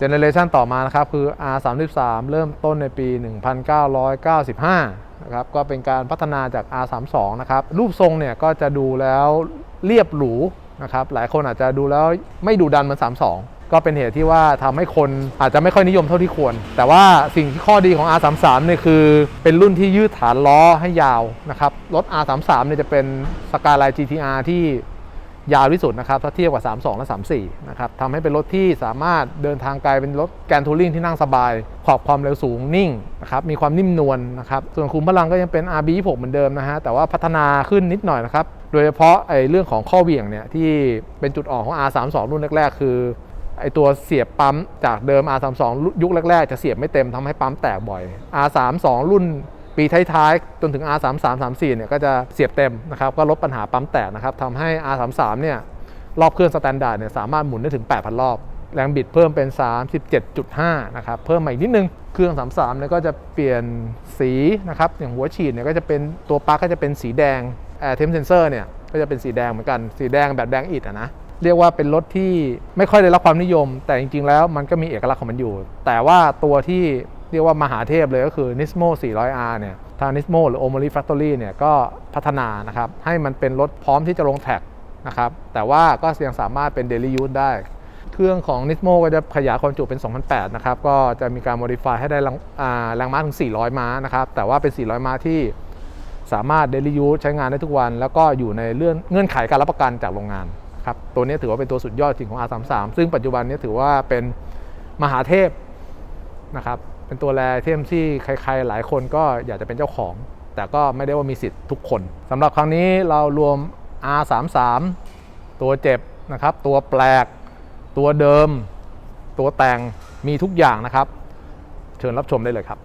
เจเนเรชันต่อมานะครับคือ R33 เริ่มต้นในปี 1995 นะครับ ก็เป็นการพัฒนาจาก R32 นะครับ รูปทรงเนี่ยก็จะดูแล้วเรียบหรูนะครับ หลายคนอาจจะดูแล้วไม่ดูดันเหมือน 32 ก็เป็นเหตุที่ว่าทำให้คนอาจจะไม่ค่อยนิยมเท่าที่ควร แต่ว่าสิ่งที่ข้อดีของ R33 เนี่ยคือเป็นรุ่นที่ยืดฐานล้อให้ยาวนะครับ รถ R33 เนี่ยจะเป็นสกาไลน์ GTR ที่ ยาวที่สุดนะครับถ้าเทียบกับ 32 และ 34 นะครับทำให้เป็นรถที่สามารถเดินทางไกลเป็นรถแกนทูริงที่นั่งสบาย ขอบความเร็วสูงนิ่งนะครับมีความนิ่มนวลนะครับส่วนคุมพลังก็ยังเป็น RB26 เหมือนเดิมนะฮะแต่ว่าพัฒนาขึ้นนิดหน่อยนะครับโดยเฉพาะไอ้เรื่องของข้อเหวี่ยงเนี่ยที่เป็นจุดอ่อนของ R32 รุ่นแรกๆ คือไอตัวเสียบปั๊มจากเดิม R32 ยุคแรกๆ จะเสียบไม่เต็มทำให้ปั๊มแตกบ่อย R32 รุ่น ปีท้ายๆ จนถึง R33 34เนี่ยก็จะเสียบเต็มนะครับก็ลดปัญหาปั๊มแตกนะครับทำให้ R33 เนี่ยรอบเครื่องสแตนดาร์ดเนี่ยสามารถหมุนได้ถึง 8,000 รอบ แรงบิดเพิ่มเป็น 37.5 นะครับ เพิ่มมาอีกนิดนึง เครื่อง 33 เนี่ยก็จะเปลี่ยนสีนะครับ อย่างหัวฉีดเนี่ยก็จะเป็นตัวปลั๊กก็จะเป็นสีแดง Air Temp Sensor เนี่ยก็จะเป็นสีแดงเหมือนกัน สีแดงแบบแดงอิฐอะนะ เรียกว่าเป็นรถที่ไม่ค่อยได้รับความนิยม แต่จริงๆ แล้วมันก็มีเอกลักษณ์ของมันอยู่ แต่ว่าตัวที่ เรียกว่ามหาเทพเลยก็คือ Nismo 400R เนี่ยทาง Nismo หรือ Omori Factory เนี่ยก็พัฒนานะครับให้มันเป็นรถพร้อมที่จะลงแท็กนะครับแต่ว่าก็ยังสามารถเป็น Daily Use ได้ เครื่องของ Nismo ก็จะขยายความจุเป็น 2008นะครับก็จะมีการ modify ให้ได้แรงอ่าแรงม้าถึง 400 ม้านะครับแต่ว่าเป็น 400 ม้าที่สามารถ daily use ใช้งานได้ทุกวัน แล้วก็อยู่ในเรื่องเงื่อนไขการรับประกันจากโรงงานครับตัวนี้ถือว่าเป็นตัวสุดยอดจริงของ R33 ซึ่งปัจจุบันนี้ถือว่าเป็นมหาเทพนะครับ เป็นตัวแรเทมที่ใครๆหลายคนก็อยากจะเป็นเจ้าของ แต่ก็ไม่ได้ว่ามีสิทธิ์ทุกคนสำหรับครั้งนี้เรารวม R33 ตัวเจ็บนะครับ ตัวแปลก ตัวเดิม ตัวแต่งมีทุกอย่างนะครับ เชิญรับชมได้เลยครับ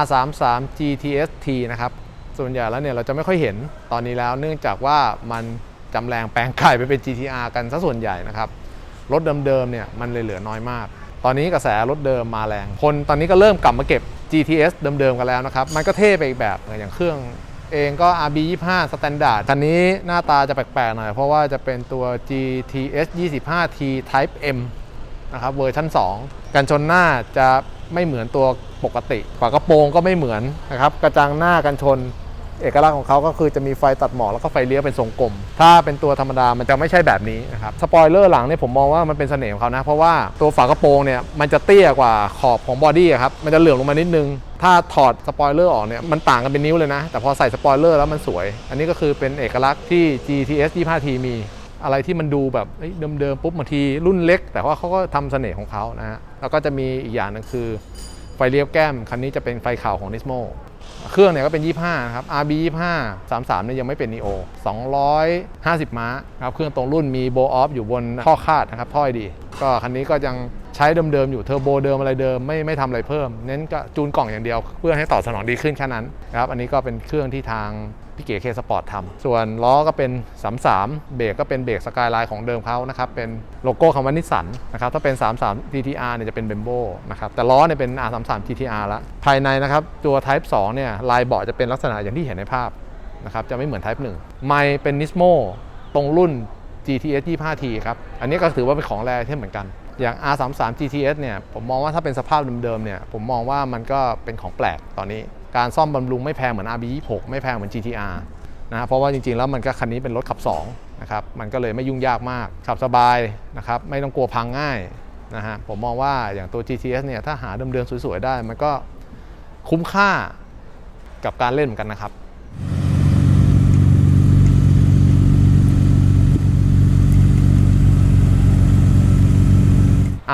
R33 GTST นะครับ ส่วนใหญ่แล้วเนี่ยเราจะไม่ค่อยเห็นตอนนี้แล้ว เนื่องจากว่ามันจำแรงแปลงกายไปเป็น GTR กันซะส่วนใหญ่นะครับ รถเดิมๆเนี่ยมันเลยเหลือน้อยมาก ตอนนี้กระแสรถเดิมมาแรง คนตอนนี้ก็เริ่มกลับมาเก็บ GTS เดิมๆกันแล้วนะครับ มันก็เท่ไปอีกแบบอย่างเครื่องเองก็ RB25 Standard คันนี้หน้าตาจะแปลกๆหน่อย เพราะว่าจะเป็นตัว GTS 25T Type M นะครับเวอร์ชัน2 กันชนหน้าจะ ไม่เหมือนตัวปกติฝากระโปรงก็ไม่เหมือนนะครับกระจังหน้ากันชน เอกลักษณ์ของเขาก็คือจะมีไฟตัดหมอกแล้วก็ไฟเลี้ยวเป็นทรงกลม ถ้าเป็นตัวธรรมดามันจะไม่ใช่แบบนี้นะครับสปอยเลอร์หลังเนี่ยผมมองว่ามันเป็นเสน่ห์ของเขานะ เพราะว่าตัวฝากระโปรงเนี่ยมันจะเตี้ยกว่าขอบของบอดี้ครับมันจะเหลื่อมลงมานิดนึงถ้าถอดสปอยเลอร์ออกเนี่ยมันต่างกันเป็นนิ้วเลยนะ แต่พอใส่สปอยเลอร์แล้วมันสวย อันนี้ก็คือเป็นเอกลักษณ์ที่ GTS 25T มี อะไรที่มันดูแบบเดิมๆปุ๊บบางทีรุ่นเล็ก แต่ว่าเขาก็ทำเสน่ห์ของเขานะฮะแล้วก็จะมีอีกอย่างหนึงคือไฟเลี้ยวแก้มคันนี้จะเป็นไฟขาวของ Nismo เครื่องเนี่ยก็เป็น 25 นะครับ RB 25 33เนี่ยยังไม่เป็น Neo 250 ม้าครับ เครื่องตรงรุ่นมีโบออฟอยู่บนท่อคาดนะครับท่อไอดี ก็คันนี้ก็ยังใช้เดิมๆอยู่เทอร์โบเดิมอะไรเดิม ไม่ไม่ทำอะไรเพิ่ม เน้นก็จูนกล่องอย่างเดียว เพื่อให้ตอบสนองดีขึ้นแค่นั้นนะครับ อันนี้ก็เป็นเครื่องที่ทาง พี่เก๋เคสปอร์ตทำส่วนล้อก็เป็น 33 เบรกก็เป็นเบรกสกายไลน์ของเดิมเขานะครับ เป็นโลโก้คำว่านิสสันนะครับ ถ้าเป็น 33 GTR เนี่ยจะเป็นเบมโบนะครับ แต่ล้อเนี่ยเป็น R33 GTR ละ ภายในนะครับ ตัว Type 2 เนี่ยลายเบาะจะเป็นลักษณะอย่างที่เห็นในภาพนะครับ จะไม่เหมือน Type 1 ไมเป็น Nismo ตรงรุ่น GTS 25T ครับ อันนี้ก็ถือว่าเป็นของแรที่เหมือนกัน อย่าง R33 GTS เนี่ย ผมมองว่าถ้าเป็นสภาพเดิมๆ เนี่ย ผมมองว่ามันก็เป็นของแปลกตอนนี้ การซ่อมบำรุงไม่แพงเหมือน RB26 ไม่แพงเหมือน GTR นะเพราะว่าจริงๆ แล้วมันก็คันนี้เป็นรถขับ2นะครับมันก็เลยไม่ยุ่งยากมาก ขับสบายนะครับไม่ต้องกลัวพังง่ายนะฮะผมมองว่าอย่างตัว GTS เนี่ยถ้าหาเดิมๆสวยๆ ได้ มันก็คุ้มค่ากับการเล่นเหมือนกันนะครับ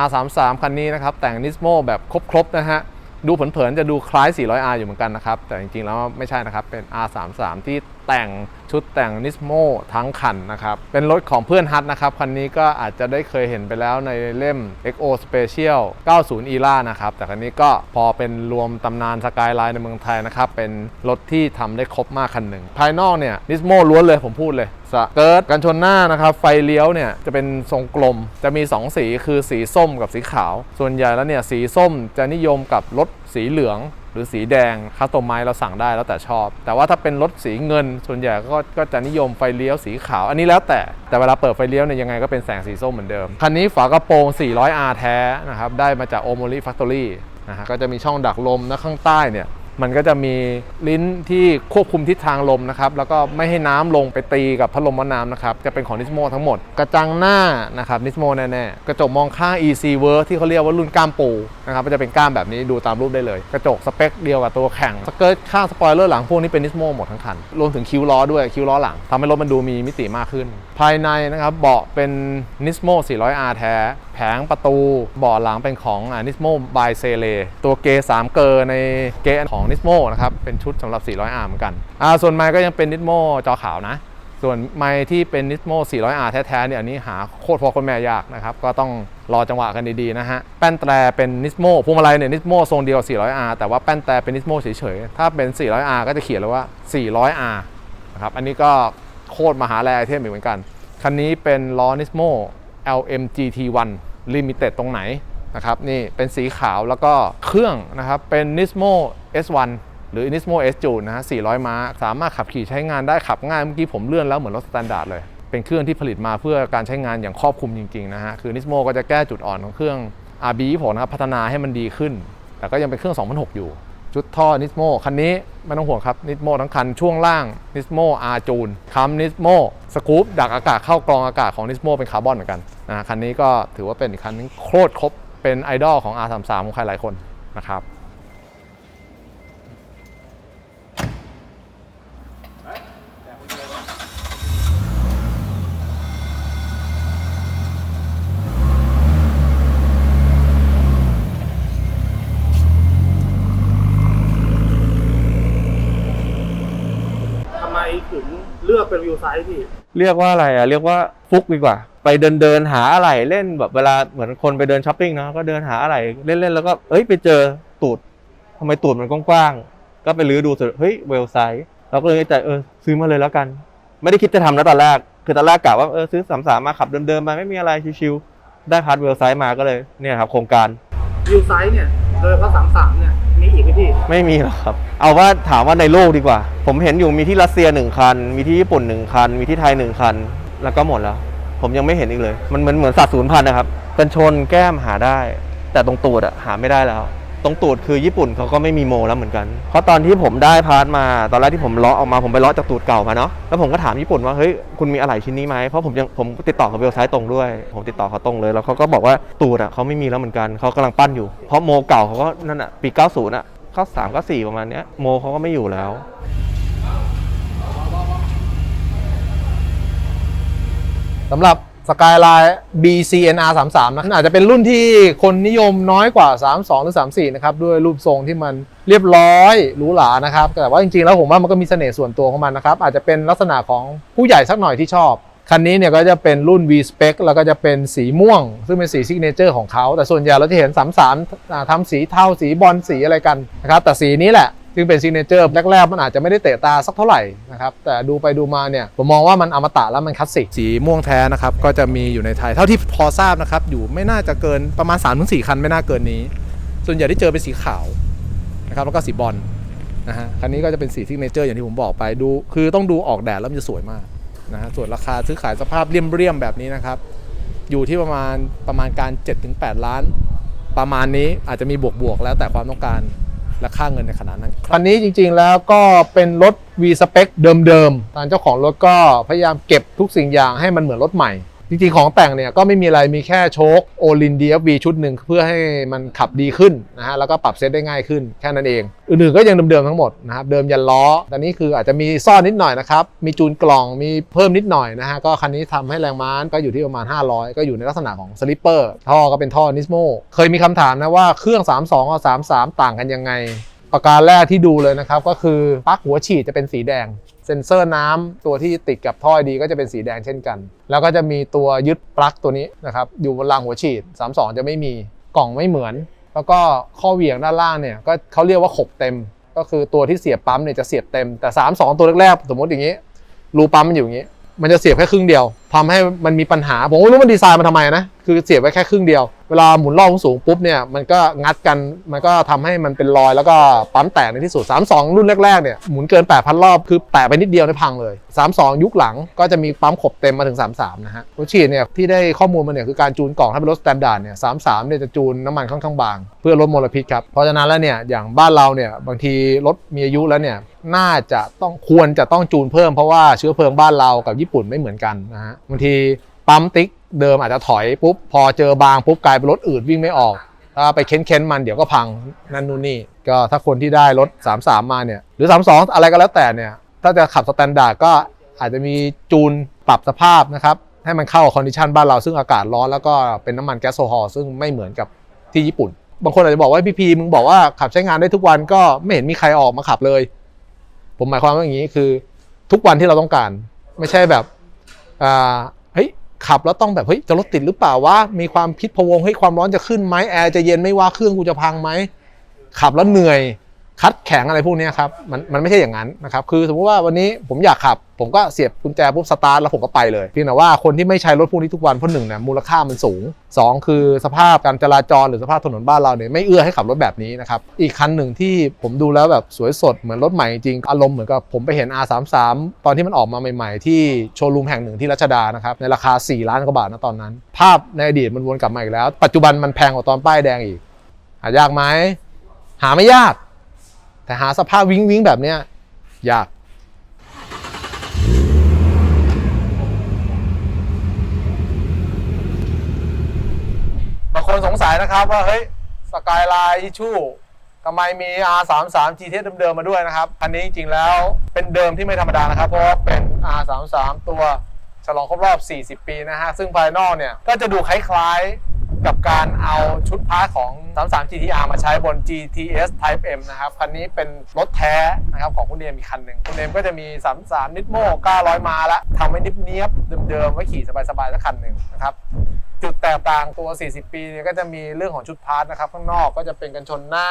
R33 คันนี้นะครับแต่ง Nismo แบบครบๆนะฮะ ดูเผินๆจะดูคล้าย 400R อยู่เหมือนกันนะครับ แต่จริงๆแล้วไม่ใช่นะครับ เป็น R33 ที่แต่งชุดแต่ง Nismo ทั้งคันนะครับ เป็นรถของเพื่อนฮัทนะครับ คันนี้ก็อาจจะได้เคยเห็นไปแล้วในเล่ม XO Special 90 ERA นะครับ แต่คันนี้ก็พอเป็นรวมตำนานสกายไลน์ในเมืองไทยนะครับ เป็นรถที่ทำได้ครบมากคันหนึ่ง ภายนอกเนี่ย Nismo ล้วนเลยผมพูดเลยสเกิร์ตกันชนหน้านะครับ ไฟเลี้ยวเนี่ยจะเป็นทรงกลม จะมี 2 สีคือสีส้มกับสีขาว ส่วนใหญ่แล้วเนี่ยสีส้มจะนิยมกับรถ สีเหลืองหรือสีแดงคัสตอมไมเราสั่งได้แล้วแต่ชอบ แต่ว่าถ้าเป็นรถสีเงิน ส่วนใหญ่ก็ก็จะนิยมไฟเลี้ยวสีขาว อันนี้แล้วแต่แต่เวลาเปิดไฟเลี้ยวเนี่ยยังไงก็เป็นแสงสีส้มเหมือนเดิม คันนี้ฝากระโปรง 400R แท้นะครับได้มาจาก Omori Factory นะฮะก็จะมีช่องดักลมนะข้างใต้เนี่ย มันก็จะมีลิ้นที่ควบคุมทิศทางลมนะครับ แล้วก็ไม่ให้น้ำลงไปตีกับพัดลมว่าน้ำนะครับ จะเป็นของนิสโมทั้งหมด กระจังหน้านะครับนิสโมแน่ๆ กระจกมองข้าง EC Work ที่เขาเรียกว่ารุ่นก้ามปูนะครับมันจะเป็นก้ามแบบนี้ดูตามรูปได้เลย กระจกสเปคเดียวกับตัวแข่งสเกิร์ตข้างสปอยเลอร์หลังพวกนี้เป็นนิสโมหมดทั้งคัน รวมถึงคิ้วล้อด้วยคิ้วล้อหลังทำให้รถมันดูมีมิติมากขึ้น ภายในนะครับเบาะเป็นนิสโม 400R แท้ แผงประตูเบาะหลังเป็นของนิสโมบายเซเลตัวเกย์3เกอร์ในเกย์ของนิสโมนะครับ เป็นชุดสำหรับ 400R เหมือนกันอ่าส่วนไมค์ก็ยังเป็นนิสโมจอขาวนะ ส่วนไมค์ที่เป็นนิสโม 400R แท้ๆเนี่ยอันนี้หาโคตรพอคนแม่ยากนะครับ ก็ต้องรอจังหวะกันดีๆนะฮะ แป้นแตรเป็นนิสโมพวงมาลัยเนี่ยนิสโมทรงเดียว 400R แต่ว่าแป้นแตรเป็นนิสโมเฉยๆ ถ้าเป็น 400R ก็จะเขียนเลยว่า 400R นะครับ อันนี้ก็โคตรมหาแรไอเทมอีกเหมือนกัน คันนี้เป็นล้อนิสโม LMGT1 Limited ตรงไหน นะครับนี่เป็นสีขาวแล้วก็เครื่องนะครับเป็น Nismo S1 หรือ Nismo S Jun นะฮะ400 ม้า สามารถขับขี่ใช้งานได้ขับง่าย เมื่อกี้ผมเลื่อนแล้วเหมือนรถสแตนดาร์ดเลย เป็นเครื่องที่ผลิตมาเพื่อการใช้งานอย่างครอบคลุมจริงๆนะฮะ คือ Nismo ก็จะแก้จุดอ่อนของเครื่อง RB ผมนะครับพัฒนาให้มันดีขึ้น แต่ก็ยังเป็นเครื่อง2006อยู่ ชุดท่อ Nismo คันนี้ไม่ต้องห่วงครับ Nismo ทั้งคันช่วงล่าง Nismo R จูนคำ Nismo สกูปดักอากาศเข้ากรองอากาศของ Nismo เป็นคาร์บอนเหมือนกันนะคันนี้ก็ถือว่าเป็นอีกคันนึงโคตรครบ เป็นไอดอลของ R33 ของใครหลายคนนะครับทำไมถึงเลือกเป็นวิวไซส์พี่ เรียกว่าอะไรอะเรียกว่าฟุกดีกว่า ไปเดินเดินหาอะไรเล่นแบบเวลาเหมือนคนไปเดินช้อปปิ้งเนาะก็เดินหาอะไรเล่นๆแล้วก็เอ้ยไปเจอตูดทำไมตูดมันกว้างๆก็ไปลื้อดูสุดเฮ้ยเวลไซส์เราก็เลยใจเออซื้อมาเลยแล้วกัน ไม่ได้คิดจะทำนะตอนแรกคือตอนแรกกะว่าเออซื้อสามสามมาขับเดินๆไปไม่มีอะไรชิวๆได้พาร์ทเวลไซส์มาก็เลยเนี่ยครับโครงการวิวไซส์เนี่ยโดยเฉพาะสามสามเนี่ย พี่ ไม่มีหรอกครับ เอาว่าถามว่าในโลกดีกว่า ผมเห็นอยู่มีที่รัสเซียหนึ่งคัน มีที่ญี่ปุ่นหนึ่งคัน มีที่ไทยหนึ่งคัน แล้วก็หมดแล้ว ผมยังไม่เห็นอีกเลย มันเหมือนเหมือนสัตว์สูญพันธุ์นะครับกันชนแก้มหาได้ แต่ตรงตูดอะหาไม่ได้แล้ว ตรงตูดคือญี่ปุ่นเขาก็ไม่มีโมแล้วเหมือนกัน เพราะตอนที่ผมได้พาร์ทมา ตอนแรกที่ผมเลาะออกมา ผมไปเลาะจากตูดเก่ามาเนาะ แล้วผมก็ถามญี่ปุ่นว่า เฮ้ย คุณมีอะไรชิ้นนี้ไหมเพราะผมยังผมติดต่อกับเวลไซต์ตรงด้วย ผมติดต่อเขาตรงเลย แล้วเขาก็บอกว่าตูดอะเขาไม่มีแล้วเหมือนกัน เขากำลังปั้นอยู่ เพราะโมเก่าเขาก็นั่นอะปี 90อะ 93 94ประมาณเนี้ยโมเขาก็ไม่อยู่แล้ว สำหรับสกายไลน์ BCNR 33นะอาจจะเป็นรุ่นที่คนนิยมน้อยกว่า 32 หรือ 34 นะครับ ด้วยรูปทรงที่มันเรียบร้อยหรูหรานะครับ แต่ว่าจริงๆ แล้วผมว่ามันก็มีเสน่ห์ส่วนตัวของมันนะครับ อาจจะเป็นลักษณะของผู้ใหญ่สักหน่อยที่ชอบ คันนี้เนี่ยก็จะเป็นรุ่น V Spec แล้วก็จะเป็นสีม่วง ซึ่งเป็นสีซิกเนเจอร์ของเขาแต่ส่วนใหญ่เราจะเห็น 33อ่าทำสีเทาสีบอลสีอะไรกันนะครับแต่สีนี้แหละซึ่งเป็นซิกเนเจอร์แรกๆมันอาจจะไม่ได้เตะตาสักเท่าไหร่นะครับแต่ดูไปดูมาเนี่ยผมมองว่ามันอมตะแล้วมันคลาสสิกสีม่วงแท้นะครับก็จะมีอยู่ในไทยเท่าที่พอทราบนะครับอยู่ไม่น่าจะเกินประมาณ3-4คันไม่น่าเกินนี้ ส่วนใหญ่ที่เจอเป็นสีขาวนะครับแล้วก็สีบอลนะฮะคันนี้ก็จะเป็นสีซิกเนเจอร์อย่างที่ผมบอกไปดู คือต้องดูออกแดดแล้วมันจะสวยมาก นะฮะส่วนราคาซื้อขายสภาพเรียมๆแบบนี้นะครับ อยู่ที่ประมาณประมาณการ 7-8 ล้าน ประมาณนี้อาจจะมีบวกๆแล้วแต่ความต้องการและค่าเงินในขณะนั้นคันนี้จริงๆแล้วก็เป็นรถ V Spec เดิมๆทางเจ้าของรถก็พยายามเก็บทุกสิ่งอย่างให้มันเหมือนรถใหม่ จริงๆของแต่งเนี่ยก็ไม่มีอะไรมีแค่โชคโอลิน DFV ชุดหนึ่งเพื่อให้มันขับดีขึ้นนะฮะแล้วก็ปรับเซตได้ง่ายขึ้นแค่นั้นเอง อื่นๆก็ยังเดิมๆทั้งหมดนะครับเดิมยันล้อแต่นี้คืออาจจะมีซ่อนนิดหน่อยนะครับมีจูนกล่องมีเพิ่มนิดหน่อยนะฮะก็คันนี้ทำให้แรงม้าก็อยู่ที่ประมาณ 500 ก็อยู่ในลักษณะของสลิปเปอร์ท่อก็เป็นท่อนิสโมเคยมีคำถามนะว่าเครื่อง 32กับ33 ต่างกันยังไง ประการแรกที่ดูเลยนะครับก็คือปลั๊กหัวฉีดจะเป็นสีแดง เซ็นเซอร์น้ำตัวที่ติดกับท่อดีก็จะเป็นสีแดงเช่นกัน แล้วก็จะมีตัวยึดปลั๊กตัวนี้นะครับอยู่บนรางหัวฉีด 32 จะไม่มีกล่องไม่เหมือน แล้วก็ข้อเหวี่ยงด้านล่างเนี่ยก็เขาเรียกว่าขบเต็ม ก็คือตัวที่เสียบปั๊มเนี่ยจะเสียบเต็มแต่ 32 ตัวแรกๆสมมติอย่างนี้รูปั๊มมันอยู่อย่างนี้ มันจะเสียบแค่ครึ่งเดียว ทำให้มันมีปัญหา ผมไม่รู้มันดีไซน์มาทำไมนะ คือเสียบไว้แค่ครึ่งเดียว เวลาหมุนรอบสูงปุ๊บเนี่ย มันก็งัดกัน มันก็ทำให้มันเป็นรอยแล้วก็ปั๊มแตกในที่สุด 32 รุ่นแรกๆเนี่ย หมุนเกิน 8,000 รอบคือแตะไปนิดเดียวได้พังเลย 32 ยุคหลังก็จะมีปั๊มขบเต็มมาถึง 33 นะฮะรถฉีดเนี่ยที่ได้ข้อมูลมาเนี่ยคือการจูนกล่องถ้าเป็นรถสแตนดาร์ดเนี่ย33เนี่ยจะจูนน้ำมันค่อนข้างบาง เพื่อลดมลพิษครับเพราะฉะนั้นแล้วเนี่ยอย่างบ้านเราเนี่ยบางทีรถมีอายุแล้วเนี่ยน่าจะต้องควรจะต้องจูนเพิ่มเพราะว่าเชื้อเพลิงบ้านเรากับญี่ปุ่นไม่เหมือนกันนะฮะบางทีปั๊มติ๊กเดิมอาจจะถอยปุ๊บพอเจอบางปุ๊บกลายเป็นรถอืดวิ่งไม่ออกถ้าไปเค้นๆมันเดี๋ยวก็พังนั่นนู่นนี่ก็ถ้าคนที่ได้รถ 33 มาเนี่ยหรือ 32 อะไรก็แล้วแต่เนี่ยถ้าจะขับสแตนดาร์ดก็อาจจะมีจูนปรับสภาพนะครับให้มันเข้าคอนดิชันบ้านเราซึ่งอากาศร้อนแล้วก็เป็นน้ำมันแก๊สโซฮอล์ซึ่งไม่เหมือนกับที่ญี่ปุ่น บางคนอาจจะบอกว่าพี่พีมึงบอกว่าขับใช้งานได้ทุกวันก็ไม่เห็นมีใครออกมาขับเลย ผมหมายความว่าอย่างนี้คือ ทุกวันที่เราต้องการ ไม่ใช่แบบ เฮ้ยขับแล้วต้องแบบเฮ้ยจะรถติดหรือเปล่าวะมีความพิษพวงเฮ้ยความร้อนจะขึ้นไหมแอร์จะเย็นไม่ว่าเครื่องกูจะพังไหมขับแล้วเหนื่อย คัดแข็งอะไรพวกนี้ครับมันมันไม่ใช่อย่างนั้นนะครับคือสมมติว่าวันนี้ผมอยากขับ ผมก็เสียบกุญแจปุ๊บสตาร์ทแล้วผมก็ไปเลยเพียงแต่ว่าคนที่ไม่ใช้รถพวกนี้ทุกวันเพราะหนึ่งเนี่ยมูลค่ามันสูงสองคือสภาพการจราจรหรือสภาพถนนบ้านเราเนี่ยไม่เอื้อให้ขับรถแบบนี้นะครับอีกคันหนึ่งที่ผมดูแล้วแบบสวยสดเหมือนรถใหม่จริงอารมณ์เหมือนกับผมไปเห็น R33 ตอนที่มันออกมาใหม่ ๆ ที่โชว์รูมแห่งหนึ่งที่รัชดานะครับในราคา 4 ล้านกว่าบาทนะตอนนั้น ภาพในอดีตมันวนกลับมาอีกแล้ว ปัจจุบันมันแพงกว่าตอนป้ายแดงอีก หายากไหมหาไม่ยาก แต่หาสภาพวิ้งวิ้งแบบเนี้ยยาก บางคนสงสัยนะครับว่า เฮ้ย สกายไลน์อิชูทำไมมี R33 GT เดิมๆมาด้วยนะครับอันนี้จริงๆแล้วเป็นเดิมที่ไม่ธรรมดานะครับ เพราะว่าเป็น R33 ตัวฉลองครบรอบ 40 ปีนะฮะ ซึ่งภายนอกเนี่ย ก็จะดูคล้ายๆ กับการเอาชุดพาร์ทของ 33 GTR มาใช้บน GTS Type M นะครับ คันนี้เป็นรถแท้นะครับของคุณเนมอีกคันหนึ่งคุณเนมก็จะมี 33 นิดโม่900 มาละทำให้นิบเนียบเดิมๆไว้ขี่สบายๆสักคันหนึ่งนะครับจุดแตกต่างตัว 40 ปีเนี่ยก็จะมีเรื่องของชุดพาร์ทนะครับ ข้างนอกก็จะเป็นกันชนหน้า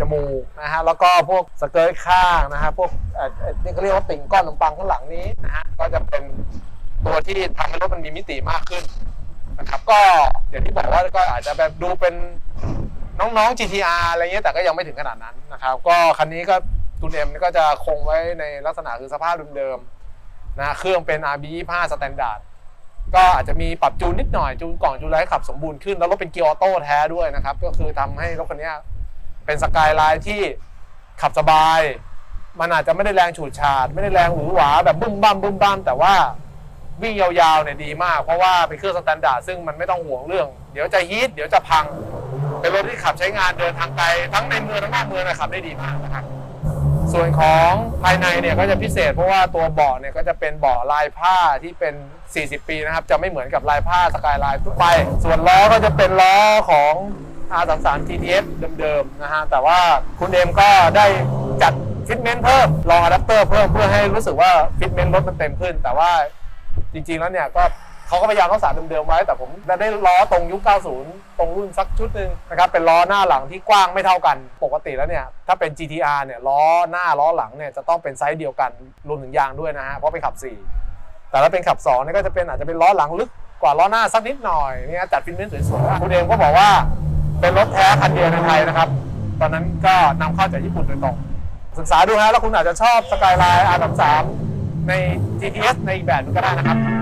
จมูกนะฮะแล้วก็พวกสเกิร์ตข้างนะฮะพวกเอ่อเอ่อนี่เขาเรียกว่าติ่งก้อนขนมปังข้างหลังนี้นะฮะก็จะเป็นตัวที่ทำให้รถมันมีมิติมากขึ้น นะครับก็อย่างที่บอกว่าก็อาจจะแบบดูเป็นน้องๆ GTR อะไรเงี้ยแต่ก็ยังไม่ถึงขนาดนั้นนะครับ ก็คันนี้ก็ตูนเอ็มก็จะคงไว้ในลักษณะคือสภาพเดิมๆนะเครื่องเป็น RB25 Standard ก็อาจจะมีปรับจูนนิดหน่อยจูนกล่องจูนไรให้ขับสมบูรณ์ขึ้น แล้วรถเป็นเกียร์ออโต้แท้ด้วยนะครับ ก็คือทำให้รถคันนี้เป็นสกายไลน์ที่ขับสบาย มันอาจจะไม่ได้แรงฉูดฉาด ไม่ได้แรงหวือหวาแบบบึ้มบ้ามบึ้มบ้ามแต่ว่า วิ่งยาวๆเนี่ยดีมาก เพราะว่าเป็นเครื่องสแตนดาร์ดซึ่งมันไม่ต้องห่วงเรื่อง เดี๋ยวจะฮีทเดี๋ยวจะพัง เป็นรถที่ขับใช้งานเดินทางไกลทั้งในเมืองทั้งนอกเมืองนะขับ ได้ดีมากนะครับส่วนของภายในเนี่ยก็จะพิเศษเพราะว่าตัวเบาะเนี่ยก็จะเป็นเบาะลายผ้าที่เป็น 40 ปีนะครับ จะไม่เหมือนกับลายผ้าสกายไลน์ทั่วไป ส่วนล้อก็จะเป็นล้อของ R33 GTS เดิมๆนะฮะแต่ว่าคุณเอมก็ได้จัดฟิตเมนต์เพิ่มลองอะแดปเตอร์เพิ่มเพื่อให้รู้สึกว่าฟิตเมนต์รถมันเต็มขึ้น แต่ว่า ริง ๆ แล้วเนี่ยก็เขาก็พยายามรักษาเดิมๆไว้ แต่ผมได้ล้อตรงยุค 90 ตรงรุ่นสักชุดหนึ่งนะครับเป็นล้อหน้าหลังที่กว้างไม่เท่ากัน ปกติแล้วเนี่ยถ้าเป็น GTR เนี่ยล้อหน้าล้อหลังเนี่ยจะต้องเป็นไซส์เดียวกันรวมถึงยางด้วยนะฮะเพราะเป็นขับ 4 แต่ถ้าเป็นขับ2เนี่ยก็จะเป็นอาจจะเป็นล้อหลังลึกกว่าล้อหน้าสักนิดหน่อยเนี่ยจัดฟินเมนสวยๆคุณเองก็บอกว่าเป็นรถแท้คันเดียวในไทยนะครับ ตอนนั้นก็นำเข้าจากญี่ปุ่นโดยตรง ศึกษาดูฮะแล้วคุณอาจจะชอบสกายไลน์ R33 ใน GTS ในอีกแบบหนึงก็ได้นะครับ